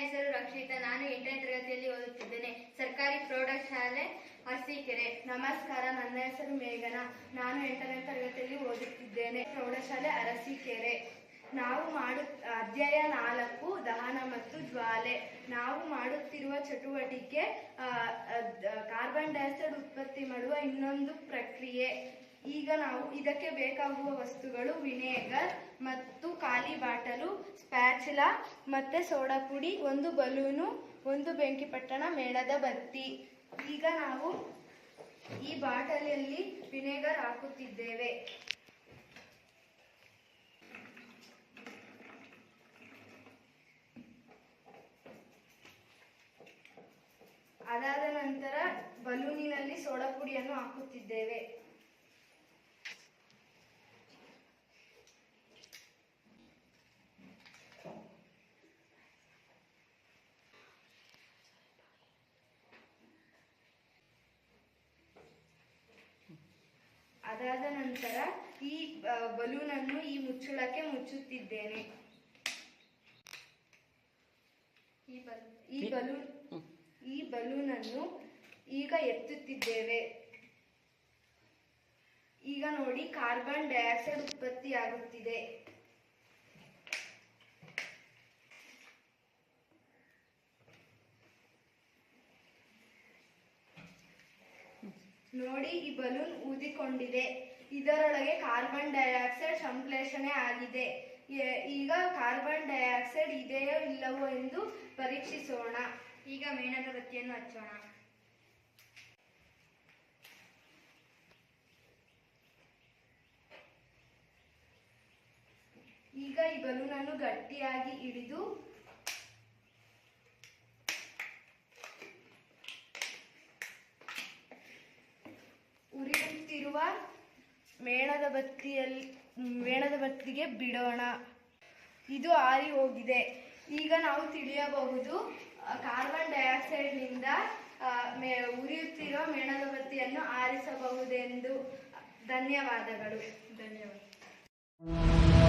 ಹೆಸರು ರಕ್ಷಿತಾ. ನಾನು ಎಂಟನೇ ತರಗತಿಯಲ್ಲಿ ಓದುತ್ತಿದ್ದೇನೆ. ಸರ್ಕಾರಿ ಪ್ರೌಢಶಾಲೆ, ಅರಸೀಕೆರೆ. ನಮಸ್ಕಾರ, ನನ್ನ ಹೆಸರು ಮೇಘನ. ನಾನು ಎಂಟನೇ ತರಗತಿಯಲ್ಲಿ ಓದುತ್ತಿದ್ದೇನೆ. ಪ್ರೌಢಶಾಲೆ, ಅರಸೀಕೆರೆ. ನಾವು ಮಾಡು, ಅಧ್ಯಾಯ ನಾಲ್ಕು, ದಹನ ಮತ್ತು ಜ್ವಾಲೆ. ನಾವು ಮಾಡುತ್ತಿರುವ ಚಟುವಟಿಕೆ ಕಾರ್ಬನ್ ಡೈಆಕ್ಸೈಡ್ ಉತ್ಪತ್ತಿ ಮಾಡುವ ಇನ್ನೊಂದು ಪ್ರಕ್ರಿಯೆ. ಈಗ ನಾವು ಇದಕ್ಕೆ ಬೇಕಾಗುವ ವಸ್ತುಗಳು ವಿನೇಗರ್ ಮತ್ತು ಖಾಲಿ ಬಾಟಲು, ಸ್ಪ್ಯಾಚುಲಾ ಮತ್ತೆ ಸೋಡಾ ಪುಡಿ ಒಂದು ಬಲೂನು, ಒಂದು ಬೆಂಕಿಪಟ್ಟಣ ಮೇಣದ ಬತ್ತಿ. ಈಗ ನಾವು ಈ ಬಾಟಲಿಯಲ್ಲಿ ವಿನೇಗರ್ ಹಾಕುತ್ತಿದ್ದೇವೆ. ಅದಾದ ನಂತರ ಬಲೂನಿನಲ್ಲಿ ಸೋಡಾ ಪುಡಿಯನ್ನು ಹಾಕುತ್ತಿದ್ದೇವೆ. ಅದಾದ ನಂತರ ಈ ಬಲೂನನ್ನು ಈ ಮುಚ್ಚಳಕ್ಕೆ ಮುಚ್ಚುತ್ತಿದ್ದೇನೆ. ಈ ಬಲ್ ಈ ಬಲೂನ್ ಈ ಬಲೂನನ್ನು ಈಗ ಎತ್ತುತ್ತಿದ್ದೇವೆ. ಈಗ ನೋಡಿ ಕಾರ್ಬನ್ ಡೈಆಕ್ಸೈಡ್ ಉತ್ಪತ್ತಿಯಾಗುತ್ತಿದೆ. ನೋಡಿ, ಈ ಬಲೂನ್ ಊದಿಕೊಂಡಿದೆ. ಇದರೊಳಗೆ ಕಾರ್ಬನ್ ಡೈಆಕ್ಸೈಡ್ ಸಂಶ್ಲೇಷಣೆ ಆಗಿದೆ. ಈಗ ಕಾರ್ಬನ್ ಡೈಆಕ್ಸೈಡ್ ಇದೆಯೋ ಇಲ್ಲವೋ ಎಂದು ಪರೀಕ್ಷಿಸೋಣ. ಈಗ ಮೇಣದ ಬತ್ತಿಯನ್ನು ಹಚ್ಚೋಣ. ಈಗ ಈ ಬಲೂನನ್ನು ಗಟ್ಟಿಯಾಗಿ ಹಿಡಿದು ಉರಿಯುತ್ತಿರುವ ಮೇಣದ ಬತ್ತಿಯಲ್ಲಿ ಮೇಣದ ಬತ್ತಿಗೆ ಬಿಡೋಣ. ಇದು ಆರಿ ಹೋಗಿದೆ. ಈಗ ನಾವು ತಿಳಿಯಬಹುದು ಕಾರ್ಬನ್ ಡೈಆಕ್ಸೈಡ್ನಿಂದ ಮೇ, ಉರಿಯುತ್ತಿರುವ ಮೇಣದ ಬತ್ತಿಯನ್ನು ಆರಿಸಬಹುದೆಂದು. ಧನ್ಯವಾದಗಳು. ಧನ್ಯವಾದ.